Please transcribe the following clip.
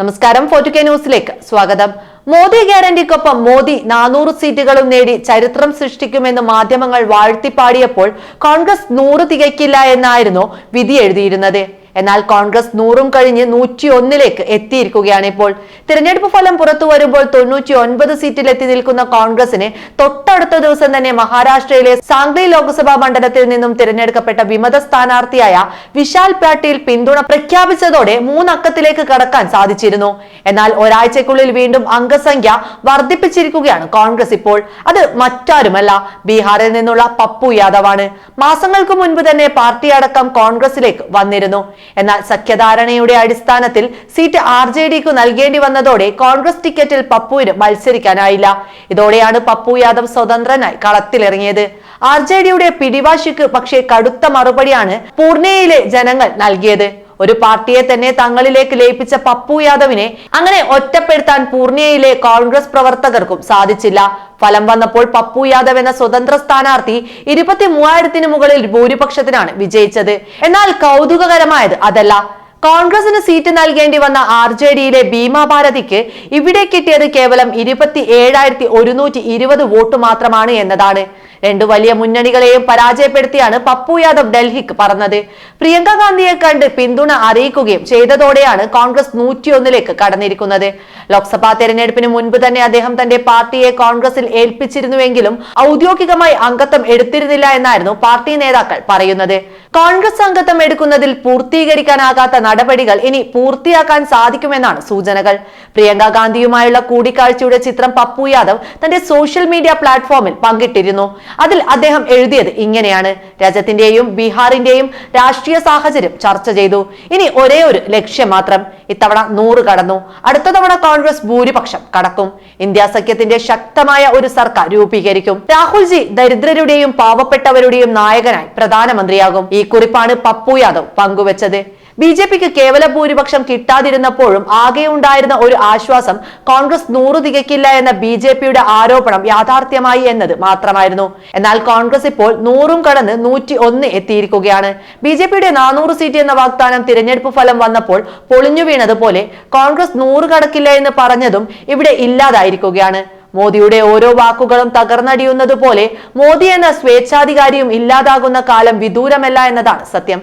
നമസ്കാരം ഫോർട്ടു കെ ന്യൂസിലേക്ക് സ്വാഗതം. മോദി ഗ്യാരണ്ടിക്കൊപ്പം മോദി നാനൂറ് സീറ്റുകളും നേടി ചരിത്രം സൃഷ്ടിക്കുമെന്ന് മാധ്യമങ്ങൾ വാഴ്ത്തിപ്പാടിയപ്പോൾ കോൺഗ്രസ് നൂറ് തികയ്ക്കില്ല എന്നായിരുന്നു വിധി എഴുതിയിരുന്നത്. എന്നാൽ കോൺഗ്രസ് നൂറും കഴിഞ്ഞ് നൂറ്റി ഒന്നിലേക്ക് എത്തിയിരിക്കുകയാണ് ഇപ്പോൾ. തിരഞ്ഞെടുപ്പ് ഫലം പുറത്തു വരുമ്പോൾ തൊണ്ണൂറ്റി ഒൻപത് സീറ്റിൽ എത്തി നിൽക്കുന്ന കോൺഗ്രസിന് തൊട്ടടുത്ത ദിവസം തന്നെ മഹാരാഷ്ട്രയിലെ സാംഗ്ലി ലോക്സഭാ മണ്ഡലത്തിൽ നിന്നും തിരഞ്ഞെടുക്കപ്പെട്ട വിമത സ്ഥാനാർത്ഥിയായ വിശാൽ പാട്ടീൽ പിന്തുണ പ്രഖ്യാപിച്ചതോടെ മൂന്നക്കത്തിലേക്ക് കടക്കാൻ സാധിച്ചിരുന്നു. എന്നാൽ ഒരാഴ്ചക്കുള്ളിൽ വീണ്ടും അംഗസംഖ്യ വർദ്ധിപ്പിച്ചിരിക്കുകയാണ് കോൺഗ്രസ് ഇപ്പോൾ. അത് മറ്റാരുമല്ല ബീഹാറിൽ നിന്നുള്ള പപ്പു യാദവാണ്. മാസങ്ങൾക്ക് മുൻപ് തന്നെ പാർട്ടി അടക്കം കോൺഗ്രസിലേക്ക് വന്നിരുന്നു. എന്നാൽ സഖ്യധാരണയുടെ അടിസ്ഥാനത്തിൽ സീറ്റ് ആർ ജെ ഡിക്ക് നൽകേണ്ടി വന്നതോടെ കോൺഗ്രസ് ടിക്കറ്റിൽ പപ്പുവിന് മത്സരിക്കാനായില്ല. ഇതോടെയാണ് പപ്പു യാദവ് സ്വതന്ത്രനായി കളത്തിലിറങ്ങിയത്. ആർ ജെ ഡിയുടെ പിടിവാശിക്ക് പക്ഷേ കടുത്ത മറുപടിയാണ് പൂർണയിലെ ജനങ്ങൾ നൽകിയത്. ഒരു പാർട്ടിയെ തന്നെ തങ്ങളിലേക്ക് ലയിപ്പിച്ച പപ്പു യാദവിനെ അങ്ങനെ ഒറ്റപ്പെടുത്താൻ പൂർണിയയിലെ കോൺഗ്രസ് പ്രവർത്തകർക്കും സാധിച്ചില്ല. ഫലം വന്നപ്പോൾ പപ്പു യാദവ് എന്ന സ്വതന്ത്ര സ്ഥാനാർത്ഥി ഇരുപത്തി മൂവായിരത്തിന് മുകളിൽ ഭൂരിപക്ഷത്തിനാണ് വിജയിച്ചത്. എന്നാൽ കൗതുകകരമായത് അതല്ല. കോൺഗ്രസിന് സീറ്റ് നൽകേണ്ടി വന്ന ആർ ജെ ഡിയിലെ ഭീമാഭാരതിക്ക് ഇവിടെ കിട്ടിയത് കേവലം ഇരുപത്തി ഏഴായിരത്തി ഒരുന്നൂറ്റി ഇരുപത് വോട്ട് മാത്രമാണ് എന്നതാണ്. രണ്ടു വലിയ മുന്നണികളെയും പരാജയപ്പെടുത്തിയാണ് പപ്പു യാദവ് ഡൽഹിക്ക് പറഞ്ഞത്. പ്രിയങ്ക ഗാന്ധിയെ കണ്ട് പിന്തുണ അറിയിക്കുകയും ചെയ്തതോടെയാണ് കോൺഗ്രസ് നൂറ്റിയൊന്നിലേക്ക് കടന്നിരിക്കുന്നത്. ലോക്സഭാ തെരഞ്ഞെടുപ്പിന് മുൻപ് തന്നെ അദ്ദേഹം തന്റെ പാർട്ടിയെ കോൺഗ്രസിൽ ഏൽപ്പിച്ചിരുന്നുവെങ്കിലും ഔദ്യോഗികമായി അംഗത്വം എടുത്തിരുന്നില്ല എന്നായിരുന്നു പാർട്ടി നേതാക്കൾ പറയുന്നത്. കോൺഗ്രസ് അംഗത്വം എടുക്കുന്നതിൽ പൂർത്തീകരിക്കാനാകാത്ത നടപടികൾ ഇനി പൂർത്തിയാക്കാൻ സാധിക്കുമെന്നാണ് സൂചനകൾ. പ്രിയങ്ക ഗാന്ധിയുമായുള്ള കൂടിക്കാഴ്ചയുടെ ചിത്രം പപ്പു യാദവ് തന്റെ സോഷ്യൽ മീഡിയ പ്ലാറ്റ്ഫോമിൽ പങ്കിട്ടിരുന്നു. അതിൽ അദ്ദേഹം എഴുതിയത് ഇങ്ങനെയാണ്. രജത്തിന്റെയും ബീഹാറിന്റെയും രാഷ്ട്രീയ സാഹചര്യം ചർച്ച ചെയ്തു. ഇനി ഒരേ ഒരു ലക്ഷ്യം മാത്രം. ഇത്തവണ നൂറ് കടന്നു. അടുത്ത തവണ കോൺഗ്രസ് ഭൂരിപക്ഷം കടക്കും. ഇന്ത്യ സഖ്യത്തിന്റെ ശക്തമായ ഒരു സർക്കാർ രൂപീകരിക്കും. രാഹുൽജി ദരിദ്രരുടെയും പാവപ്പെട്ടവരുടെയും നായകനായി പ്രധാനമന്ത്രിയാകും. ഈ കുറിപ്പാണ് പപ്പു യാദവ് പങ്കുവച്ചത്. ബി ജെ പിക്ക് കേവല ഭൂരിപക്ഷം കിട്ടാതിരുന്നപ്പോഴും ആകെ ഉണ്ടായിരുന്ന ഒരു ആശ്വാസം കോൺഗ്രസ് നൂറ് തികയ്ക്കില്ല എന്ന ബി ജെ പിയുടെ ആരോപണം യാഥാർത്ഥ്യമായി എന്നത് മാത്രമായിരുന്നു. എന്നാൽ കോൺഗ്രസ് ഇപ്പോൾ നൂറും കടന്ന് നൂറ്റി ഒന്ന് എത്തിയിരിക്കുകയാണ്. ബി ജെ പിയുടെ നാനൂറ് സീറ്റ് എന്ന വാഗ്ദാനം തിരഞ്ഞെടുപ്പ് ഫലം വന്നപ്പോൾ പൊളിഞ്ഞു വീണതുപോലെ കോൺഗ്രസ് നൂറ് കടക്കില്ല എന്ന് പറഞ്ഞതും ഇവിടെ ഇല്ലാതായിരിക്കുകയാണ്. മോദിയുടെ ഓരോ വാക്കുകളും തകർന്നടിയുന്നത് പോലെ മോദി എന്ന സ്വേച്ഛാധികാരിയും ഇല്ലാതാകുന്ന കാലം വിദൂരമല്ല എന്നതാണ് സത്യം.